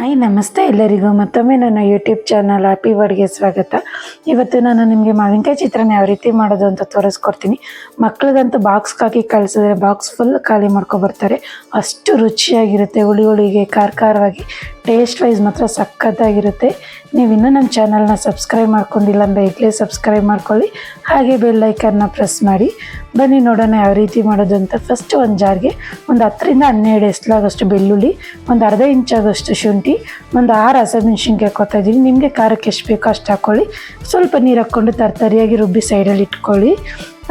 Hi ನಮಸ್ತೆ ಎಲ್ಲರಿಗೂ. ಮತ್ತೊಮ್ಮೆ ನನ್ನ ಯೂಟ್ಯೂಬ್ ಚಾನಲ್ ಹ್ಯಾಪಿ ವರ್ಡ್ಗೆ ಸ್ವಾಗತ. ಇವತ್ತು ನಾನು ನಿಮಗೆ ಮಾವಿನಕಾಯಿ ಚಿತ್ರಾನ್ನ ಯಾವ ರೀತಿ ಮಾಡೋದು ಅಂತ ತೋರಿಸ್ಕೊಡ್ತೀನಿ. ಮಕ್ಳಿಗಂತೂ ಬಾಕ್ಸ್ಗೆ ಹಾಕಿ ಕಳಿಸಿದ್ರೆ ಬಾಕ್ಸ್ ಫುಲ್ ಖಾಲಿ ಮಾಡ್ಕೊಬರ್ತಾರೆ ಅಷ್ಟು ರುಚಿಯಾಗಿರುತ್ತೆ, ಹುಳಿ ಹುಳಿಗೆ ಖಾರ ಖಾರವಾಗಿ ಟೇಸ್ಟ್ ವೈಸ್ ಮಾತ್ರ ಸಖತ್ತಾಗಿರುತ್ತೆ. ನೀವು ಇನ್ನೂ ನಮ್ಮ ಚಾನಲ್ನ ಸಬ್ಸ್ಕ್ರೈಬ್ ಮಾಡ್ಕೊಂಡಿಲ್ಲ ಅಂದರೆ ಈಗಲೇ ಸಬ್ಸ್ಕ್ರೈಬ್ ಮಾಡ್ಕೊಳ್ಳಿ. ಹಾಗೆ ಬೆಲ್ಲೈಕನ್ನ ಪ್ರೆಸ್ ಮಾಡಿ. ಬನ್ನಿ ನೋಡೋಣ ಯಾವ ರೀತಿ ಮಾಡೋದು ಅಂತ. ಫಸ್ಟ್ ಒಂದು ಜಾರ್ಗೆ ಒಂದು ಹತ್ತರಿಂದ ಹನ್ನೆರಡು ಎಸ್ಲಾಗಷ್ಟು ಬೆಳ್ಳುಳ್ಳಿ, ಒಂದು ಅರ್ಧ ಇಂಚಾಗಷ್ಟು ಶುಂಠಿ, ಒಂದು ಆರು ಹಸಿಮೆಣ್ಸಿನ್ಕಾಯಿ ಹಾಕೋತಾ ಇದ್ದೀನಿ. ನಿಮಗೆ ಖಾರಕ್ಕೆ ಎಷ್ಟು ಬೇಕೋ ಅಷ್ಟು ಹಾಕ್ಕೊಳ್ಳಿ ಸ್ವಲ್ಪ ನೀರು ಹಾಕ್ಕೊಂಡು ತರ್ತರಿಯಾಗಿ ರುಬ್ಬಿ ಸೈಡಲ್ಲಿ ಇಟ್ಕೊಳ್ಳಿ.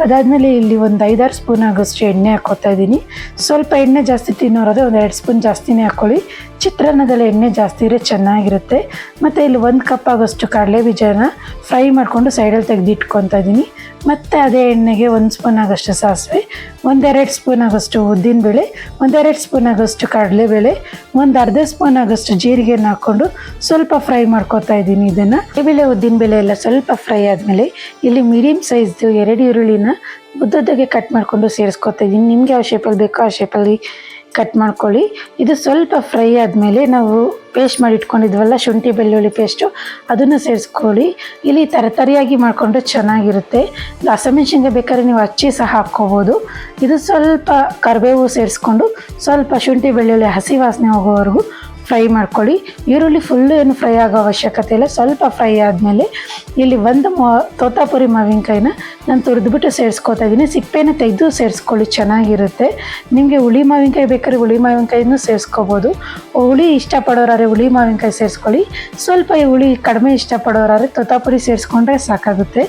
ಅದಾದಮೇಲೆ ಇಲ್ಲಿ ಒಂದು ಐದಾರು ಸ್ಪೂನ್ ಆಗೋಷ್ಟು ಎಣ್ಣೆ ಹಾಕೋತಾ ಇದ್ದೀನಿ. ಸ್ವಲ್ಪ ಎಣ್ಣೆ ಜಾಸ್ತಿ ತಿನ್ನೋರಾದ್ರೆ ಒಂದು ಎರಡು ಸ್ಪೂನ್ ಜಾಸ್ತಿನೇ ಹಾಕ್ಕೊಳ್ಳಿ ಚಿತ್ರಾನ್ನದಲ್ಲಿ ಎಣ್ಣೆ ಜಾಸ್ತಿ ಇದ್ರೆ ಚೆನ್ನಾಗಿರುತ್ತೆ. ಮತ್ತು ಇಲ್ಲಿ ಒಂದು ಕಪ್ ಆಗೋಷ್ಟು ಕಡಲೆ ಬೀಜನ ಫ್ರೈ ಮಾಡಿಕೊಂಡು ಸೈಡಲ್ಲಿ ತೆಗೆದಿಟ್ಕೊತಾ ಇದ್ದೀನಿ. ಮತ್ತು ಅದೇ ಎಣ್ಣೆಗೆ ಒಂದು ಸ್ಪೂನ್ ಆಗೋಷ್ಟು ಸಾಸಿವೆ ಒಂದೆರಡು ಸ್ಪೂನ್ ಆಗೋಷ್ಟು ಉದ್ದಿನಬೇಳೆ ಒಂದೆರಡು ಸ್ಪೂನ್ ಆಗೋಷ್ಟು ಕಡಲೆಬೇಳೆ ಒಂದು ಅರ್ಧ ಸ್ಪೂನ್ ಆಗೋಷ್ಟು ಜೀರಿಗೆನ ಹಾಕ್ಕೊಂಡು ಸ್ವಲ್ಪ ಫ್ರೈ ಮಾಡ್ಕೊತಾ ಇದ್ದೀನಿ ಇದನ್ನು. ಬೇಳೆ ಉದ್ದಿನಬೇಳೆ ಎಲ್ಲ ಸ್ವಲ್ಪ ಫ್ರೈ ಆದಮೇಲೆ ಇಲ್ಲಿ ಮೀಡಿಯಮ್ ಸೈಜ್ದು ಎರಡು ಈರುಳ್ಳಿನ ಉದ್ದದ್ದಾಗೆ ಕಟ್ ಮಾಡಿಕೊಂಡು ಸೇರಿಸ್ಕೊತಾ ಇದ್ದೀನಿ. ನಿಮಗೆ ಯಾವ ಶೇಪಲ್ಲಿ ಬೇಕೋ ಆ ಶೇಪಲ್ಲಿ ಕಟ್ ಮಾಡ್ಕೊಳ್ಳಿ. ಇದು ಸ್ವಲ್ಪ ಫ್ರೈ ಆದಮೇಲೆ ನಾವು ಪೇಸ್ಟ್ ಮಾಡಿ ಇಟ್ಕೊಂಡಿದ್ವಲ್ಲ, ಶುಂಠಿ, ಬೆಳ್ಳುಳ್ಳಿ ಪೇಸ್ಟು ಅದನ್ನು ಸೇರಿಸ್ಕೊಳ್ಳಿ. ಇಲ್ಲಿ ತರತರಿಯಾಗಿ ಮಾಡಿಕೊಂಡ್ರೆ ಚೆನ್ನಾಗಿರುತ್ತೆ. ಹಸಿಮೆಣ್ಸಿನ್ಕಾಯಿ ಬೇಕಾದ್ರೆ ನೀವು ಹಚ್ಚಿ ಸಹ ಹಾಕ್ಕೋಬೋದು. ಇದು ಸ್ವಲ್ಪ ಕರಿಬೇವು ಸೇರಿಸ್ಕೊಂಡು ಸ್ವಲ್ಪ ಶುಂಠಿ, ಬೆಳ್ಳುಳ್ಳಿ ಹಸಿ ವಾಸನೆ ಹೋಗೋವರೆಗೂ ಫ್ರೈ ಮಾಡ್ಕೊಳ್ಳಿ. ಈರುಳ್ಳಿ ಫುಲ್ಲು ಏನು ಫ್ರೈ ಆಗೋ ಅವಶ್ಯಕತೆ ಇಲ್ಲ. ಸ್ವಲ್ಪ ಫ್ರೈ ಆದಮೇಲೆ ಇಲ್ಲಿ ಒಂದು ಮೊ, ತೋತಾಪುರಿ ಮಾವಿನಕಾಯಿನ ನಾನು ತುರಿದ್ಬಿಟ್ಟು ಸೇರಿಸ್ಕೊತಾ ಇದ್ದೀನಿ ಸಿಪ್ಪೆನ ತೆಗೆದು ಸೇರಿಸ್ಕೊಳ್ಳಿ, ಚೆನ್ನಾಗಿರುತ್ತೆ. ನಿಮಗೆ ಹುಳಿ ಮಾವಿನಕಾಯಿ ಬೇಕಾದ್ರೆ ಹುಳಿ ಮಾವಿನಕಾಯಿನೂ ಸೇರಿಸ್ಕೋಬೋದು. ಹುಳಿ ಇಷ್ಟಪಡೋರಾದ್ರೆ ಹುಳಿ ಮಾವಿನಕಾಯಿ ಸೇರಿಸ್ಕೊಳ್ಳಿ. ಸ್ವಲ್ಪ ಈ ಹುಳಿ ಕಡಿಮೆ ಇಷ್ಟಪಡೋರಾದ್ರೆ ತೋತಾಪುರಿ ಸೇರಿಸ್ಕೊಂಡ್ರೆ ಸಾಕಾಗುತ್ತೆ.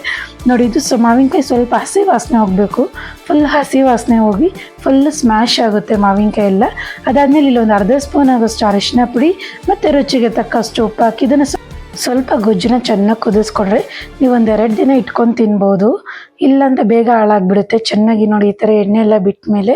ನೋಡಿ, ಇದು ಸೊ, ಮಾವಿನಕಾಯಿ ಸ್ವಲ್ಪ ಹಸಿ ವಾಸನೆ ಹೋಗಬೇಕು. ಫುಲ್ ಹಸಿ ವಾಸನೆ ಹೋಗಿ ಫುಲ್ ಸ್ಮ್ಯಾಶ್ ಆಗುತ್ತೆ ಮಾವಿನಕಾಯಿ ಎಲ್ಲ ಅದಾದಮೇಲೆ ಇಲ್ಲಿ ಒಂದು ಅರ್ಧ ಸ್ಪೂನ್ ಆಗೋಷ್ಟು ಅರಿಶಿನ ಪುಡಿ ಮತ್ತು ರುಚಿಗೆ ತಕ್ಕಷ್ಟು ಉಪ್ಪು ಹಾಕಿ ಇದನ್ನು ಸ್ವಲ್ಪ ಗೊಜ್ಜನ್ನ ಚೆನ್ನಾಗಿ ಕುದಿಸ್ಕೊಂಡ್ರೆ ನೀವು ಎರಡು ದಿನ ಇಟ್ಕೊಂಡು ತಿನ್ಬೋದು. ಇಲ್ಲಾಂದ್ರೆ ಬೇಗ ಹಾಳಾಗ್ಬಿಡುತ್ತೆ. ಚೆನ್ನಾಗಿ ನೋಡಿ ಈ ಥರ ಎಣ್ಣೆ ಎಲ್ಲ ಬಿಟ್ಟ ಮೇಲೆ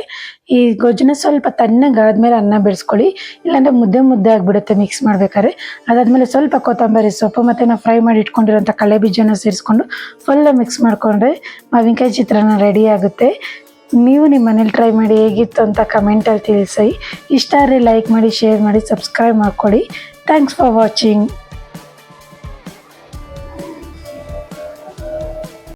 ಈ ಗೊಜ್ಜನ್ನ ಸ್ವಲ್ಪ ತಣ್ಣಗಾದ್ಮೇಲೆ ಅನ್ನ ಬೆಳೆಸ್ಕೊಳ್ಳಿ. ಇಲ್ಲಾಂದರೆ ಮುದ್ದೆ ಮುದ್ದೆ ಆಗಿಬಿಡುತ್ತೆ ಮಿಕ್ಸ್ ಮಾಡ್ಬೇಕಾದ್ರೆ. ಅದಾದಮೇಲೆ ಸ್ವಲ್ಪ ಕೊತ್ತಂಬರಿ ಸೊಪ್ಪು ಮತ್ತು ನಾವು ಫ್ರೈ ಮಾಡಿ ಇಟ್ಕೊಂಡಿರೋಂಥ ಕಳೆ ಬೀಜನ ಸೇರಿಸ್ಕೊಂಡು ಫುಲ್ಲು ಮಿಕ್ಸ್ ಮಾಡಿಕೊಂಡ್ರೆ ಮಾವಿನಕಾಯಿ ಚಿತ್ರಾನ್ನ ರೆಡಿ ಆಗುತ್ತೆ. ನೀವು ನಿಮ್ಮ ಮನೇಲಿ ಟ್ರೈ ಮಾಡಿ ಹೇಗಿತ್ತು ಅಂತ ಕಮೆಂಟಲ್ಲಿ ತಿಳಿಸಿ. ಇಷ್ಟ ಆದರೆ ಲೈಕ್ ಮಾಡಿ ಶೇರ್ ಮಾಡಿ ಸಬ್ಸ್ಕ್ರೈಬ್ ಮಾಡಿಕೊಡಿ. Thanks for watching